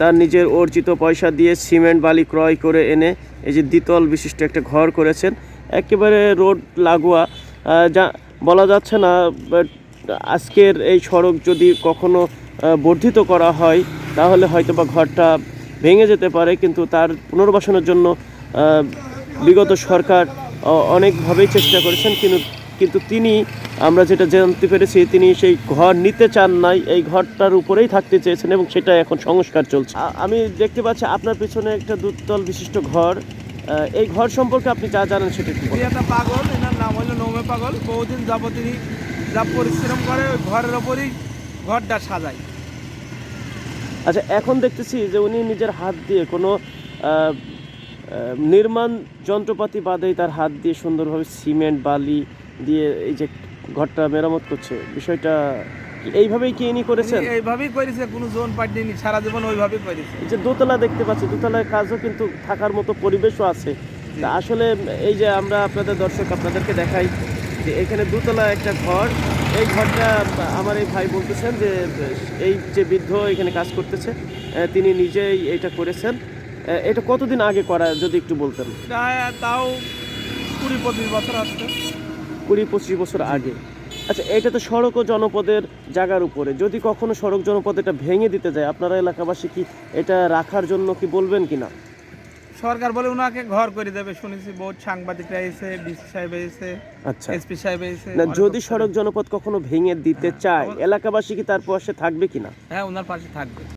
তার নিজের অর্জিত পয়সা দিয়ে সিমেন্ট, বালি ক্রয় করে এনে এই যে দ্বিতল বিশিষ্ট একটা ঘর করেছেন। একেবারে রোড লাগোয়া যা বলা যাচ্ছে না বাট আজকের এই সড়ক যদি কখনো বর্ধিত করা হয়, তাহলে হয়তো বা ঘরটা ভেঙে যেতে পারে, কিন্তু তার পুনর্বাসনের জন্য বিগত সরকার অনেকভাবেই চেষ্টা করেছেন, কিন্তু কিন্তু তিনি আমরা যেটা জানতে পেরেছি তিনি সেই ঘর নিতে চান নাই এই ঘরটার উপরেই থাকতে চেয়েছেন এবং সেটা এখন সংস্কার চলছে। আমি দেখতে পাচ্ছি আপনার পিছনে একটা দুতল বিশিষ্ট ঘর। এই ঘর সম্পর্কে আপনি যা জানেন সেটা। তিনি একটা পাগল এনার নাম হলো নৌমে পাগল। বহুদিন যাবত তিনি যা পরিশ্রম করে ওই ঘরের ওপরই ঘরটা সাজায়। আচ্ছা এখন দেখতেছি যে উনি নিজের হাত দিয়ে কোনো নির্মাণ যন্ত্রপাতি বাদেই তার হাত দিয়ে সুন্দরভাবে সিমেন্ট বালি দিয়ে এই যে ঘরটা মেরামত করছে বিষয়টা এইভাবেই কি ইনি করেছেন? এইভাবেই করেছে কোনো জোন পাঠিয়ে সারা জীবন ওইভাবেই করেছে। যে দোতলা দেখতে পাচ্ছি দোতলার কাজও কিন্তু থাকার মতো পরিবেশও আছে। আসলে এই যে আমরা আপনাদের দর্শক আপনাদেরকে দেখাই যে এখানে দোতলা একটা ঘর। এই ঘরটা আমার এই ভাই বলতেছেন যে এই যে বৃদ্ধ এখানে কাজ করতেছে তিনি নিজেই এটা করেছেন। এটা কতদিন আগে করা যদি একটু বলতেন। তাও কুড়ি পঁচিশ বছর আসছে কুড়ি পঁচিশ বছর আগে। আচ্ছা এটা তো সড়ক ও জনপদের জায়গার উপরে। যদি কখনো সড়ক জনপদ এটা ভেঙে দিতে যায় আপনারা এলাকাবাসী কি এটা রাখার জন্য কি বলবেন কি না সরকার বলে ওনাকে ঘর করে দেবে শুনেছি বহুত সাংবাদিকরা এসে ডিসি সাহেব এসে আচ্ছা। এসপি সাহেব এসে না যদি সড়ক জনপদ কখনো ভেঙে দিতে চায় এলাকাবাসী কি তার পাশে থাকবে কিনা? হ্যাঁ ওনার পাশে থাকবে।